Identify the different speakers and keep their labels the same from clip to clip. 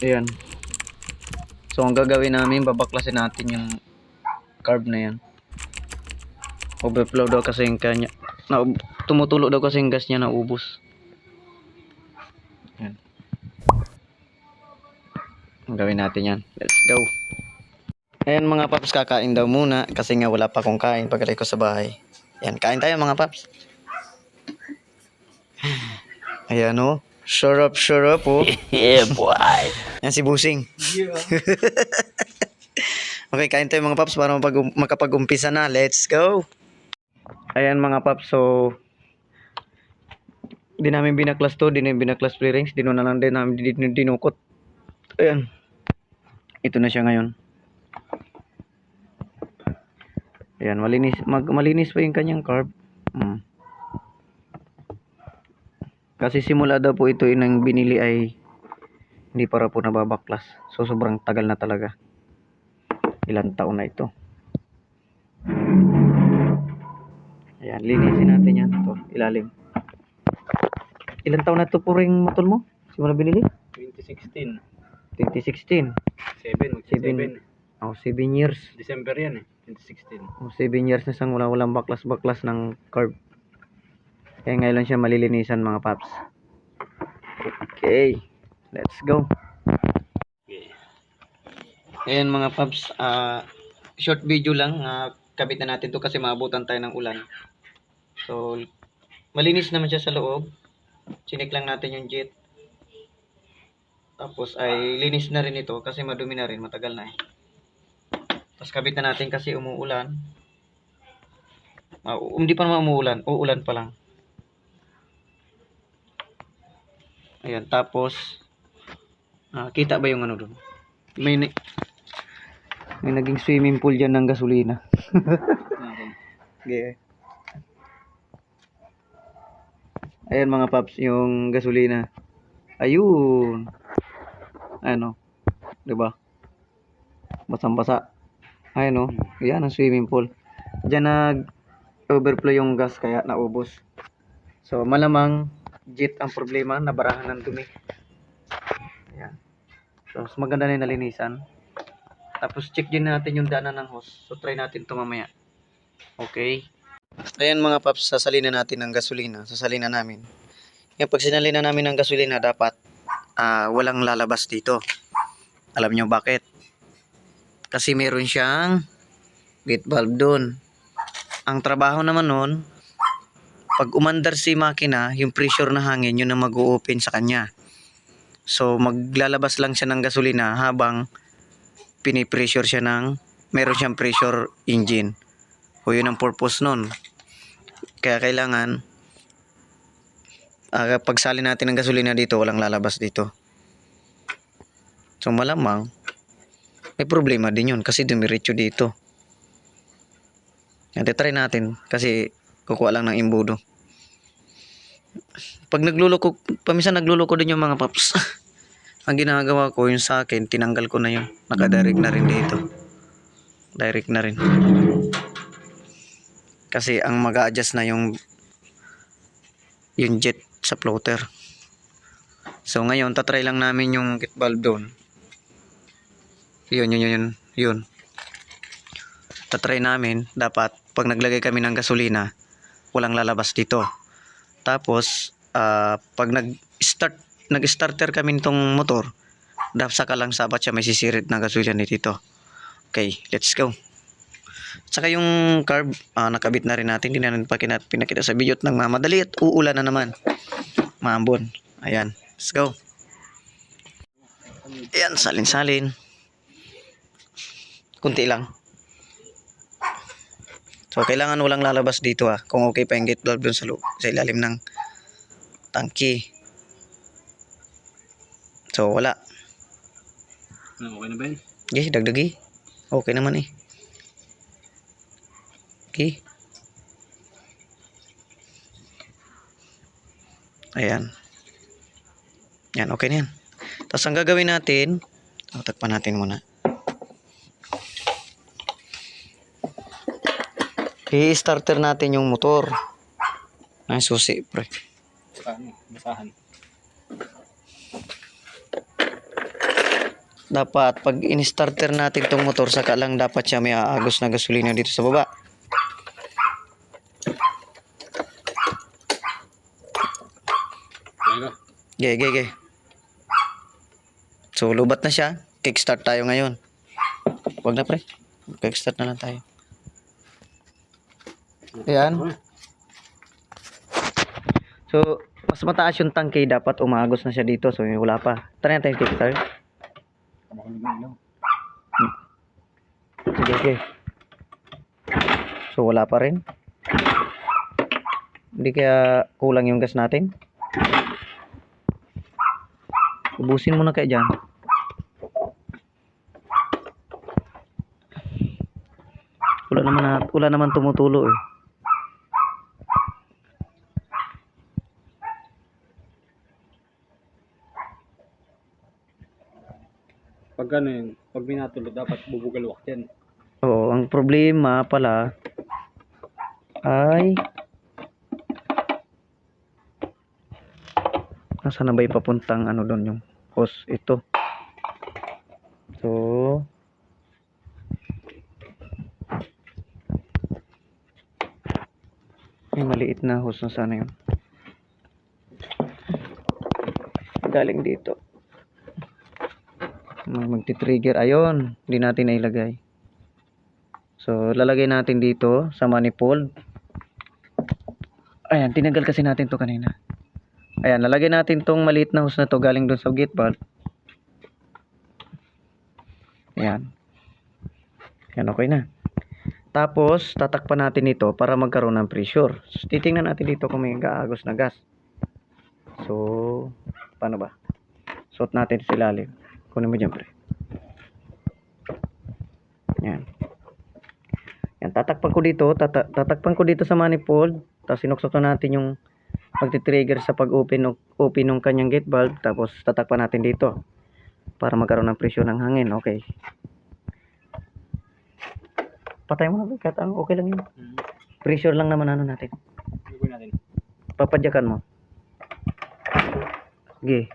Speaker 1: Ayan. So, ang gagawin namin, babaklasin natin yung carb na yan. Overflow daw kasi yung kanya. Na, tumutulo daw kasi yung gas niya na ubos. Ayan. Ang gawin natin yan. Let's go. Ayan mga paps, kakain daw muna kasi nga wala pa akong kain pagkatay ko sa bahay. Ayan, kain tayo mga paps. Ayan o. Sure up, sure up oh.
Speaker 2: Yeah, boy.
Speaker 1: Yan si Busing. okay, kain tayo mga paps para mapag- makapag-umpisa na. Let's go! Ayan mga paps, so... Di namin binaklas to, di namin binaklas play rings, di na lang din namin din, din, dinukot. Ayan. Ito na siya ngayon. Ayan, malinis, mag, malinis pa yung kanyang carb. Hmm. Kasi simula daw po ito inang binili ay hindi para po nababaklas. So sobrang tagal na talaga. Ilang taon na ito. Ayan, linisin natin yan. Ito, ilalim. Ilang taon na ito po ring motor mo? Simula binili?
Speaker 2: 2016.
Speaker 1: 2016.
Speaker 2: 7.
Speaker 1: Seven. Oh, 7 years.
Speaker 2: December yan eh. 2016.
Speaker 1: Oh, 7 years na siyang wala walang baklas-baklas ng carb. Kaya ngayon lang siya malilinisan mga paps. Okay. Let's go.
Speaker 2: Okay.
Speaker 1: Ayan mga paps, ah short video lang, ah, kabit na natin to kasi maabutan tayo ng ulan. So, malinis naman siya sa loob. Chinik lang natin yung jet. Tapos ay linis na rin ito kasi madumi na rin, matagal na eh. Tapos kabit na natin kasi umuulan. Ah, hindi pa naman umuulan, uulan pa lang. Ayan, tapos ah, kita ba yung ano doon? May may naging swimming pool dyan ng gasolina. Okay. Ayan mga paps, yung gasolina. Ayun. Ano? 'Di ba? Basang-basa. Ayun oh. Yan ang swimming pool. Diyan nag overflow yung gas kaya naubos. So malamang jet ang problema, nabarahan ng dumi. Ayan. So maganda na yung nalinisan. Tapos check din natin yung daanan ng hose. So try natin ito mamaya. Okay. Ayan mga paps, sasalina natin ng gasolina. Sasalina namin. Yung pag sinalina namin ng gasolina, dapat ah, walang lalabas dito. Alam nyo bakit? Kasi meron siyang gate valve doon. Ang trabaho naman nun, pag umandar si makina, yung pressure na hangin, yun ang mag-open sa kanya. So, maglalabas lang siya ng gasolina habang pinipressure siya ng, meron siyang pressure engine. O yun ang purpose nun. Kaya kailangan, uh, pagsali natin ng gasolina dito, walang lalabas dito. So malamang, may problema din yun kasi dumiretso dito. Yan, try natin kasi kukuha lang ng imbudo. Pag nagluloko, paminsan nagluloko din yung mga paps. Ang ginagawa ko yung sa akin, tinanggal ko na yun. Nakadirect na rin dito. Direct na rin. Kasi ang mag adjust na yung yung jet sa floater. So ngayon, tatry lang namin yung gate valve doon. Yun, yun, yun, yun. yun. Tatry namin, dapat pag naglagay kami ng gasolina, walang lalabas dito. Tapos, ah, pag nag-start, nag-starter kami nitong motor, saka lang sabat siya may sisirit na gasolina dito. Okay, let's go. Saka yung carb, ah, nakabit na rin natin. Hindi na rin pa kinat, pinakita sa video at nagmamadali at uulan na naman. Maambon. Ayan. Let's go. Ayan, salin-salin. Kunti lang. So, kailangan walang lalabas dito ah. Kung okay pa yung gate valve dun sa, loob, sa ilalim ng tangki. So, wala.
Speaker 2: Ah, Okay na ba yun?
Speaker 1: Okay, dagdagi. Okay naman eh. Okay. Ayan. Yan, okay na yan. Tapos ang gagawin natin, oh, takpan natin muna. I-starter natin yung motor. Ay, susi, pre.
Speaker 2: Basahan.
Speaker 1: dapat pag in-starter natin tong motor, saka lang dapat siya may aagos na gasolina dito sa baba. Ge, ge, ge. So, lubat na siya. Kickstart tayo ngayon. Wag na pre. Kickstart na lang tayo. Ayan. So, mas mataas yung tangke, dapat umagos na siya dito. So, wala pa. Try natin yung kickstart. Sige, sige. So, wala pa rin. Hindi kaya kulang yung gas natin. Ubusin mo na kaya dyan. Wala naman na, wala naman tumutulo eh.
Speaker 2: Pag ano pag binatulog, dapat bubugalwak yan.
Speaker 1: Oo, ang problema pala ay Nasaan na ba ipapuntang ano doon yung hose ito? So May maliit na hose na sana yun. Galing dito. Mag magti-trigger. Ayun, hindi natin nailagay. So, lalagay natin dito sa manifold. Ayan, tinagal kasi natin to kanina. Ayan, lalagay natin tong maliit na hose na to galing doon sa gate valve. Ayan. Ayan, okay na. Tapos, tatakpan natin ito para magkaroon ng pressure. So, titingnan natin dito kung may gaagos na gas. So, paano ba? Suot natin sa ilalim. Kunin mo dyan, pre. Yan. Yan, tatakpan ko dito, tata- tatakpan ko dito sa manifold, tapos sinuksok na natin yung magti-trigger sa pag-open open ng kanyang gate valve, tapos tatakpan natin dito para magkaroon ng presyon ng hangin. Okay. Patay mo na, kahit ano, okay lang yun.
Speaker 2: Hmm.
Speaker 1: Pressure lang naman ano natin. Papadyakan mo. Sige.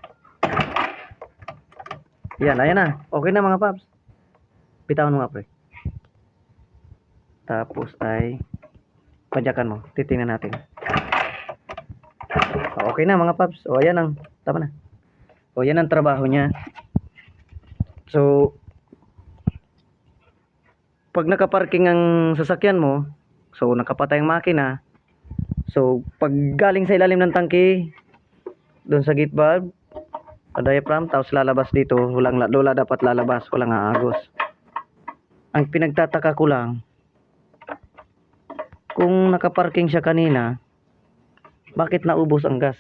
Speaker 1: Yan, ayan na. Okay na mga paps. Bitawan mo nga pre. Tapos ay padyakan mo. Titingnan natin. Okay na mga paps. O ayan ang tama na. O yan ang trabaho niya. So pag nakaparking ang sasakyan mo, so nakapatay ang makina, so pag galing sa ilalim ng tangke, doon sa gate valve, diaphragm, tapos lalabas dito, walang la- lola dapat lalabas, walang aagos. Ang pinagtataka ko lang, kung nakaparking siya kanina, bakit naubos ang gas?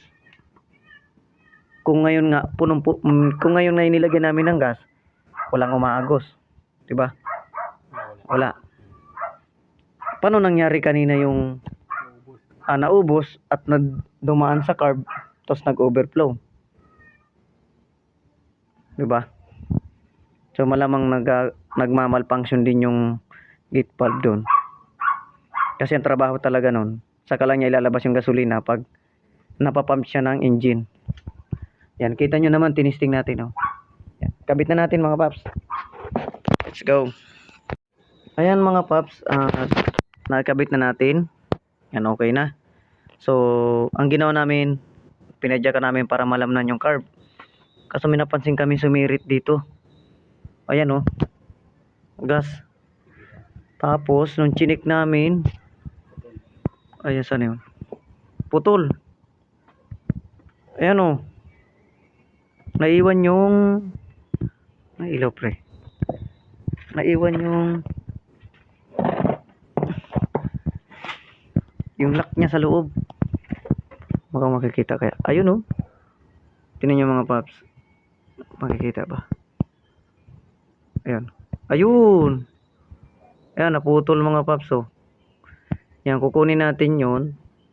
Speaker 1: Kung ngayon nga, punong, pu- mm, kung ngayon nga inilagay namin ng gas, walang umaagos. 'Di ba? Wala. Paano nangyari kanina yung ah, naubos at nag dumaan sa carb tapos nag-overflow? 'Di ba? So malamang nag nagmamalfunction din yung gate valve doon. Kasi ang trabaho talaga noon, saka lang niya ilalabas yung gasolina pag napapump siya ng engine. Yan, kita nyo naman, tinisting natin, oh. Yan. Kabit na natin mga paps. Let's go. Ayan mga paps, ah nakakabit na natin. Yan, okay na. So, ang ginawa namin, pinadya ka namin para malamnan yung carb. Kaso may napansin kami sumirit dito. Ayan oh. Gas. Tapos, nung chinik namin, ayan saan yun? Putol. Ayan oh. Naiwan yung, nailaw pre. Naiwan yung, yung lock niya sa loob. Mukhang makikita kaya. Ayun oh. Tingnan niyo mga paps. Makikita ba? Ayan. Ayun. Ayan, naputol mga paps oh. Yan, kukunin natin yon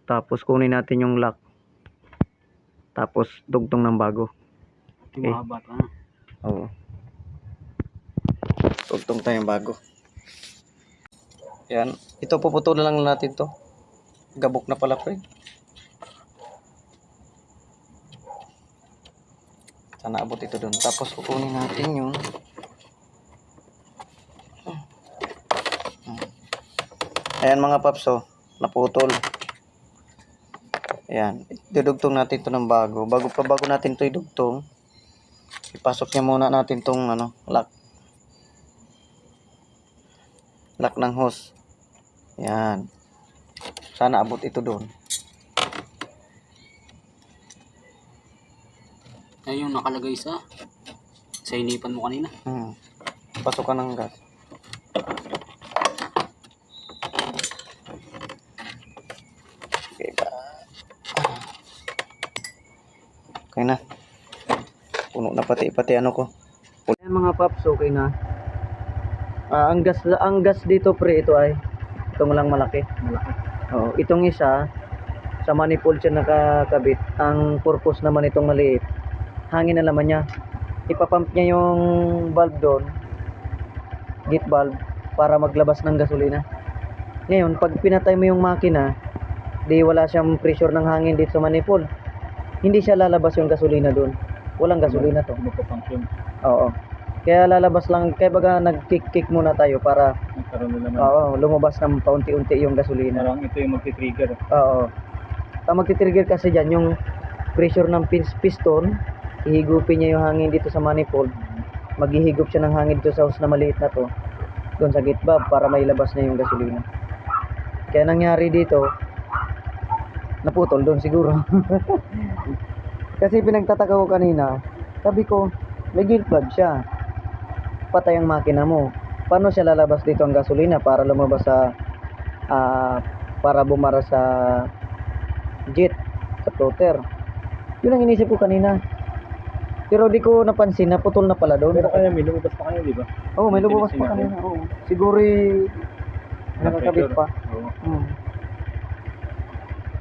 Speaker 1: Tapos kunin natin yung lock. Tapos dugtong ng bago.
Speaker 2: Yung mahaba?
Speaker 1: Oo. Dugtong tayong bago. Yan. Ito puputulan lang natin to. Gabok na pala pre. Sana abot ito doon. Tapos kukunin natin yung Ayan mga paps, oh, naputol. Ayan, dudugtong natin ito ng bago. Bago pa bago natin ito idugtong, ipasok niya muna natin itong ano, lock. Lock ng hose. Ayan. Sana abot ito doon.
Speaker 3: Ayun yung nakalagay sa sa inipan mo kanina.
Speaker 1: Hmm. Pasok ka ng gas. Okay ba? Okay na. Puno na pati pati ano ko. Ayan mga paps, okay na. Ah, ang gas ang gas dito pre ito ay itong lang malaki.
Speaker 2: Malaki.
Speaker 1: Oo, itong isa sa manifold siya nakakabit. Ang purpose naman itong maliit, hangin na laman niya. Ipapump niya yung valve doon, gate valve, para maglabas ng gasolina. Ngayon, pag pinatay mo yung makina, di wala siyang pressure ng hangin dito sa manifold. Hindi siya lalabas yung gasolina doon. Walang gasolina to.
Speaker 2: Magpapunction.
Speaker 1: Oo. Kaya lalabas lang, kaya baga nag-kick-kick muna tayo para
Speaker 2: Nagkaroon na naman.
Speaker 1: oo, lumabas ng paunti-unti yung gasolina.
Speaker 2: Parang ito yung magti-trigger.
Speaker 1: Oo. Ang magti-trigger kasi dyan, yung pressure ng pis- piston, ihigupin niya yung hangin dito sa manifold. Maghihigop siya ng hangin dito sa hose na maliit na to. Doon sa valve para mailabas na yung gasolina. Kaya nangyari dito, naputol doon siguro. kasi pinagtataka ko kanina, sabi ko, may valve siya. Patay ang makina mo. Paano siya lalabas dito ang gasolina para lumabas sa ah, para bumara sa jet sa floater. Yun ang inisip ko kanina. Pero di ko napansin na putol na pala doon.
Speaker 2: Pero kaya may lumabas pa kayo, di ba?
Speaker 1: Oo, may lumabas pa kanina. Oo. Siguro eh, nakakabit pa.
Speaker 2: Oo.
Speaker 1: Hmm.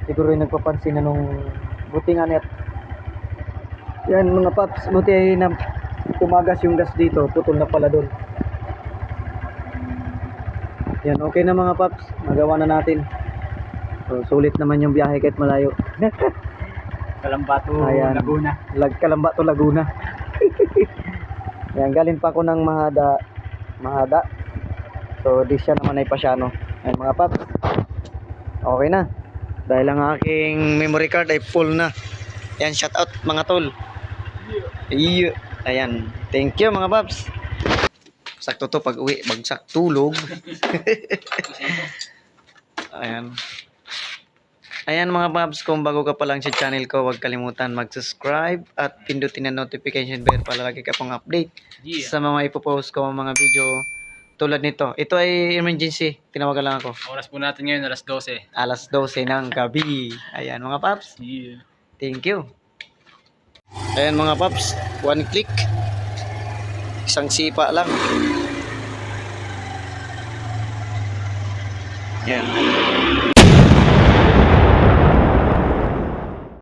Speaker 1: Siguro yung nagpapansin na nung buti nga net. Yan mga paps, buti ay na tumagas yung gas dito, putol na pala doon. Yan, okay na mga paps, nagawa na natin. So, sulit naman yung biyahe kahit malayo.
Speaker 2: Kalambato,
Speaker 1: Ayan.
Speaker 2: Laguna.
Speaker 1: Lag Kalamba to Laguna. Yan, galing pa ako ng Mahada. Mahada. So, di siya naman ay pasyano. Ayan mga paps. Okay na. Dahil ang aking memory card ay full na. Yan, shout out mga tol. Iyo. Ayan. Thank you mga paps. Sakto to pag uwi. Bagsak tulog. Ayan. Ayan mga paps, kung bago ka pa lang sa channel ko, huwag kalimutan mag-subscribe at pindutin ang notification bell para lagi ka pang update
Speaker 3: Yeah.
Speaker 1: sa mga ipopost ko mga video tulad nito. Ito ay emergency. Tinawagan lang ako.
Speaker 3: Oras po natin ngayon, alas 12.
Speaker 1: Alas 12 ng gabi. Ayan mga paps.
Speaker 3: Yeah.
Speaker 1: Thank you. Ayan mga paps. One click. Isang sipa lang. Yan.